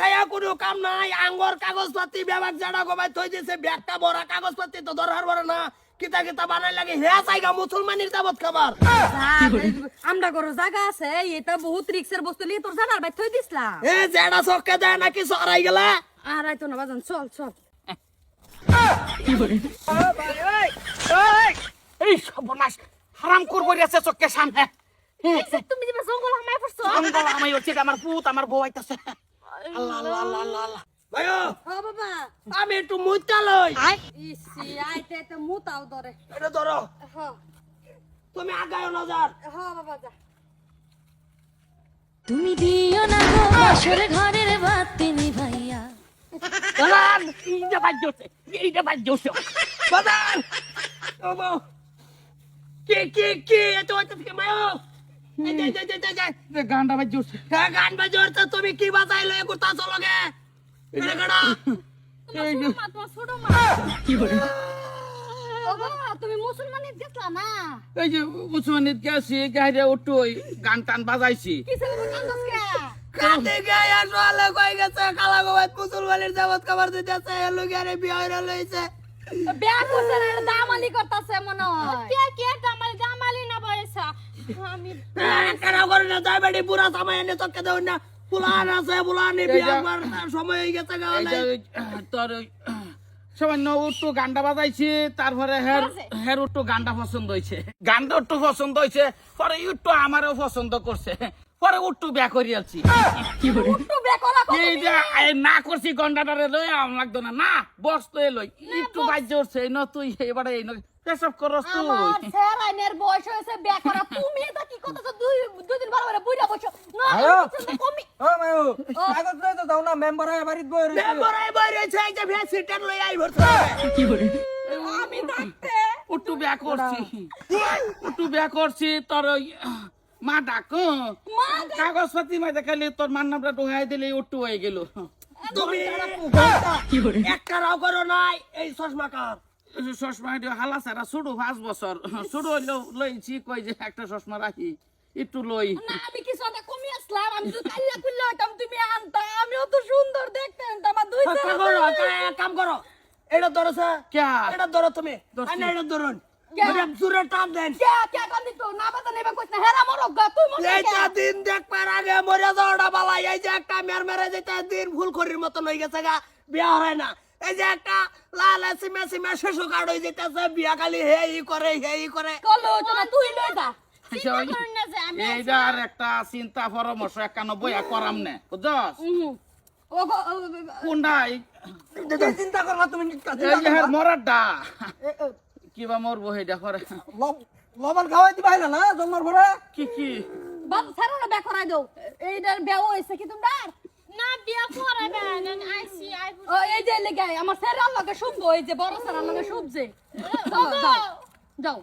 খায়া কোনো কাম নাই আঙ্গর কাগজপাতি ব্যাগ জাডা গোবাই থই দিছে ব্যাগটা ভরা কাগজপাতি তো দরকার বড় না কিতা কিতা বানাই লাগে হে চাইগা মুসলমানির দাবত খাবার আমরা ঘর জায়গা আছে এটা বহুত রিক্সের বস্তু লিয়ে তোর জানার বাইর থই দিসলাম এ জেডা চক্কে দেয় নাকি সরাই গেলা? আর আইতো না বাজান চল চল। এই সর্বনাশ হারাম করব আছে চোখকে সামনে তুমি যে জঙ্গল হামায় পড়ছো অঙ্গল আমি হচ্ছে আমার পুত আমার বউ আইতাছে। আল্লাহ আল্লাহ আল্লাহ আল্লাহ। আল্লাহ ভাইও ও বাবা। আমি একটু মুইতা লই। ইসি আইতে তো মুতাও ধরে। এটা ধরো। হ। তুমি আগায় নজর হ বাবা যা। তুমি দিও না গো ঘরের বাতি নিভাইয়া এইটা এইটা বাদান ও বউ! কি কি কি? এত এত মায়ো? গানটা হচ্ছে হ্যাঁ গান বাজতে তুমি কি বাজাইলে গুতা চলগে এটা গড়া এই যে। মা তোমার ছোট মা। ও বাবা তুমি মুসলমানের গেছলা না? এই যে গেছি উঠু গান টান বাজাইছি। কাতে গায়া সোয়ালে কই গেছে কালা গোবাত মুসলমানের জামাত খাবার দিতেছে এলো গিয়ে বিয়ে হইরা লইছে। বিয়া করছে না দামালি করতাছে মনে হয়। কে কে দামাল? কেন করে না? যাই বেড়ি পুরা সময় এনে তোকে দেও না। ফুলান আছে ফুলান বিয়ে সময় হয়ে গেছে তোর সামান্য বাজাইছি তারপরে হের হের উট্টু গানটা পছন্দ হয়েছে পছন্দ হয়েছে পরে উট্টু আমারও পছন্দ করছে। পরে উট্টু বিয়া করা এই যে না করছি গন্ডাটারে লই আম লাগতো না। না বস তো লই। একটু বাজ্য উঠছে এই ন তুই এবারে এই ন পেশাব করস তুই। স্যার আইনের বয়স হয়েছে বিয়া করা। তুমি এটা কি করতেছ? দুই দুই দিন বারে বারে বুইরা বসো। না কমি। ও মায়ু কাগজ লই তো দাও না মেম্বার বাড়িত বই রইছে মেম্বার আই বই রইছে এই যে ভ্যান সিটার লই আই ভরছে। আমি থাকতে উট্টু বিয়া করছি। উট্টু বিয়া করছি তোর মা ডাক। কাগজ পাতি মা দেখালি তোর মার নামটা ঢোকাই দিলে উট্টু হয়ে গেল। তুমি একটা রাও করো নাই এই চশমা কার? চশমা হালা সারা শুরু পাঁচ বছর। শুরু হইল লইছি কই যে একটা চশমা রাখি একটু লই। আমি কিছু একটা কমি আসলাম আমি যদি কাল্লা কুল্লা হইতাম তুমি আনতা আমি অত সুন্দর দেখতে আমার দুই কাম করো কাম করো। এটা ধরো স্যার। এটা ধরো তুমি। এটা ধরুন। জোরে টান দেন। কে কে না নেবা কইছ না হেরা মরক গা তুই মরক এইটা দিন দেখবার আগে মরে যাওয়াটা বালা এই যে একটা মের মেরে যেটা দিন ফুল খড়ির মতন হয়ে গেছে গা বিয়া হয় না। এই যে একটা লাল সিমে সিমে শিশু কার্ড হয়ে যেতেছে বিয়া খালি হে ই করে হে ই করে। কলো না তুই লই যা। এইটা আর একটা চিন্তা পরামর্শ একানব্বই করাম নে বুঝছস? ও গো ও, ও, ও, কোনটা এই- কি চিন্তা করবা তুমি এই যে কিবা মরবো সেইটা করে লবণ খাওয়াই দিবা হইলা না জন্মর পরে? কি কি? বাবা সারা না করাই দাও। এইটার বেও হইছে কি তোমরা? না বিয়া করে না আইসি আই ও এই যে লেগে আমার স্যার আল্লাহকে শুনব এই যে বড় স্যার আল্লাহকে শুনছে যাও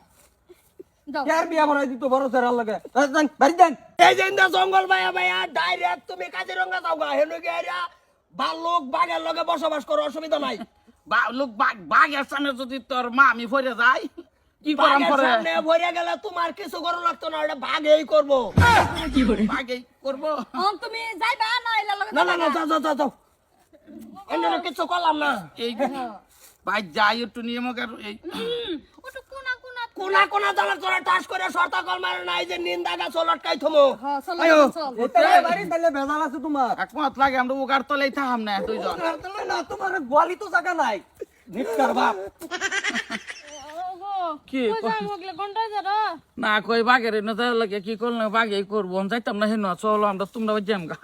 বিয়া দিত বড় লাগে? বাড়ি দেন। এই যে ইন্দা জঙ্গল ভাইয়া ভাইয়া ডাইরেক্ট তুমি কাজিরঙ্গা যাও গা। হেনু গিয়া ভাল্লুক বাঘের লগে বসবাস করো অসুবিধা নাই। বা- লোক বাঘ বাঘের সামনে যদি তোর মা আমি ফিরে যাই। কি করাম পরে? সামনে ভরে গেলে তোমার কিছু করো লাগতো না ওটা বাঘেই করব। বাঘে করব। অন তুমি যাইবা না এলা লগে না না না যাও যাও যাও অন্য কিছু করলাম না। এই ভাই যাই একটু নিয়মকার এই ওটা কোনা কোনা। কোনা কোনা দলা তোরা টাস করে কল মারে নাই যে নিন্দা গাছ লটকাই থমো। হ্যাঁ চল। চল এতে বাড়ি তাহলে ভেজাল আছে তোমার। একমত লাগে আমরা উগার তলেই থাম না দুইজন। না তোমার গোয়ালি তো জায়গা নাই। নিকার বাপ। কি না কই বাঘের তার লাগে। কি করলে? বাঘেই করব। যাইতাম না হেন চলো আমরা তোমরা জ্যাম গা।